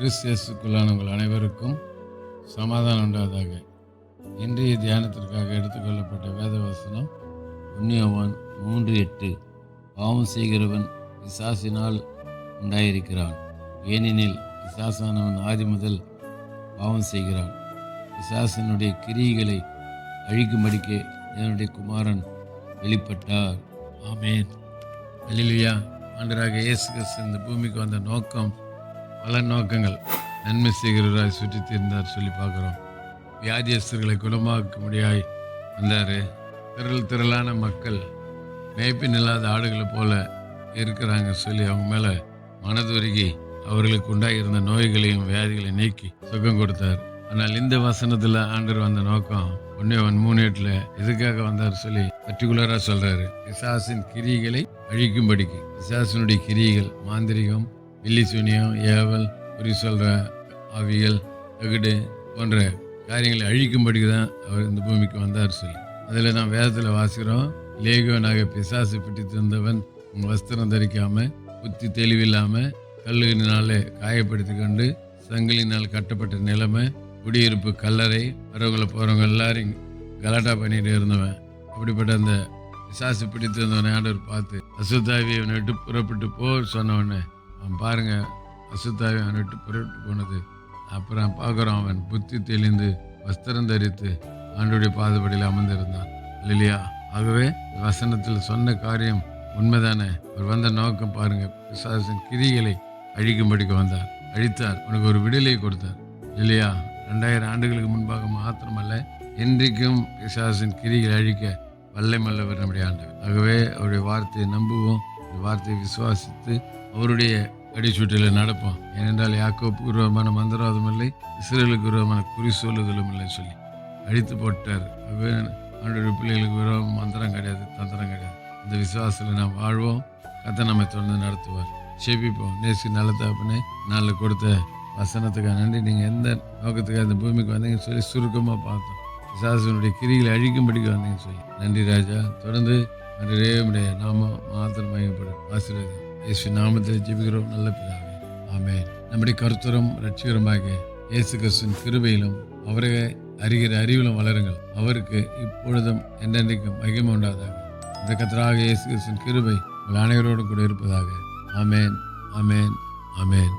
கிறிஸ்தியஸுக்குள்ளான உங்கள் அனைவருக்கும் சமாதானம் உண்டாதாக இன்றைய தியானத்திற்காக எடுத்துக்கொள்ளப்பட்ட வேதவசனம் புண்ணியவான் மூன்று எட்டு. பாவம் செய்கிறவன் பிசாசினால் உண்டாயிருக்கிறான். ஏனெனில் பிசாசானவன் ஆதி முதல் பாவம் செய்கிறான். பிசாசினுடைய கிரியைகளை அழிக்கும்படிக்கு என்னுடைய குமாரன் வெளிப்பட்டார். ஆமேன். அல்லேலூயா ஆண்டராக இயேசு கிறிஸ்து இந்த பூமிக்கு வந்த நோக்கம் பல நோக்கங்கள். நன்மை செய்கிறவராய் சுற்றி தீர்ந்தார் சொல்லி பார்க்குறோம். வியாதியஸ்தர்களை குணமாக்க முடியாய் வந்தார். திரள் திரளான மக்கள் மேய்ப்பின் இல்லாத ஆடுகளை போல இருக்கிறாங்க சொல்லி அவங்க மேலே மனதுருகி அவர்களுக்கு உண்டாகியிருந்த நோய்களையும் வியாதிகளையும் நீக்கி சுகம் கொடுத்தார். ஆனால் இந்த வசனத்தில் ஆண்டர் வந்த நோக்கம் ஒன்னேவன் மூணு எட்டில் எதுக்காக வந்தார் சொல்லி பர்டிகுலராக சொல்கிறாரு பிசாசின் கிரிகளை அழிக்கும்படிக்கு. பிசாசினுடைய கிரிகள் மாந்திரிகம் வில்லிசூனியம் ஏவல் குறி சொல்கிற ஆவியல் தகுடு போன்ற காரியங்களை அழிக்கும்படிக்கு தான் அவர் இந்த பூமிக்கு வந்தார் சொல்லி. அதில் நான் வேதத்தில் வாசிக்கிறோம் லேகோனாக பிசாசு பிடித்திருந்தவன் உன் வஸ்திரம் தரிக்காமல் புத்தி தெளிவில்லாமல் கல்லுகளினாலே காயப்படுத்தி கொண்டு சங்கிலினால் கட்டப்பட்ட நிலைமை குடியிருப்பு கல்லறை வரவங்களை போகிறவங்க எல்லாரையும் கலாட்டா பண்ணிட்டு இருந்தவன். அப்படிப்பட்ட அந்த பிசாசு பிடித்திருந்தவனை ஆண்டவர் பார்த்து அசுத்தாவி அவனை விட்டு புறப்பட்டு போ சொன்னவொடனே அவன் பாருங்க அசுத்தாவி அவனை விட்டு போனது. அப்புறம் பார்க்குறோம் அவன் புத்தி தெளிந்து வஸ்திரம் தரித்து ஆண்டுடைய பாதுபடியில் அமர்ந்திருந்தான். இல்லையா ஆகவே வசனத்தில் சொன்ன காரியம் உண்மைதானே? அவர் வந்த நோக்கம் பாருங்க பிசாசின் கிரிகளை அழிக்கும்படிக்கு வந்தார். அழித்தார் உனக்கு ஒரு விடுதலை கொடுத்தார். இல்லையா ரெண்டாயிரம் ஆண்டுகளுக்கு முன்பாக மாத்திரமல்ல இன்றைக்கும் பிசாசின் கிரிகளை அழிக்க வல்லமல்லவர் நம்முடைய ஆண்டவர். ஆகவே அவருடைய வார்த்தையை நம்புவோம். இந்த வார்த்தையை விசுவாசித்து அவருடைய அடிச்சூட்டில் நடப்போம். ஏனென்றால் யாக்கோப்பு விரோதமான மந்திரவாதம் இல்லை இஸ்ரேலுக்கு விரோதமான குறி சொல்லுதலும் இல்லை சொல்லி அழித்து போட்டார். ஆகவே பிள்ளைகளுக்கு விரோதம் மந்திரம் கிடையாது தந்திரம் கிடையாது. இந்த விசுவாசத்தில் நாம் வாழ்வோம். கத்தை நம்மை தொடர்ந்து நடத்துவார். செபிப்போம் நேசி நல்ல தாப்புனே நாளில் கொடுத்த வசனத்துக்காக நன்றி. நீங்கள் எந்த நோக்கத்துக்காக இந்த பூமிக்கு வந்தீங்கன்னு சொல்லி சுருக்கமாக பார்த்தோம். விசாசனுடைய கிரிகளை அழிக்கும்படிக்கு வந்தீங்கன்னு சொல்லி. நன்றி ராஜா. தொடர்ந்து அன்றே உடைய நாம மாத்திரம் மையப்படும் ஆசீர்வாதம் இயேசு நாமத்தில் ஜெபிக்கிறோம். நல்ல பிதாவே. ஆமே நம்முடைய கருத்தரும் ரட்சிகரமாக இயேசு கிறிஸ்துவின் கிருபையிலும் அவரை அறிகிற அறிவிலும் வளருங்கள். அவருக்கு இப்பொழுதும் என்றென்றைக்கும் மகிமை உண்டாதாக இந்த கத்தராக இயேசு கிறிஸ்துவின் கிருபை உங்கள் அனைவரோடு கூட இருப்பதாக. ஆமேன். ஆமேன். ஆமேன்.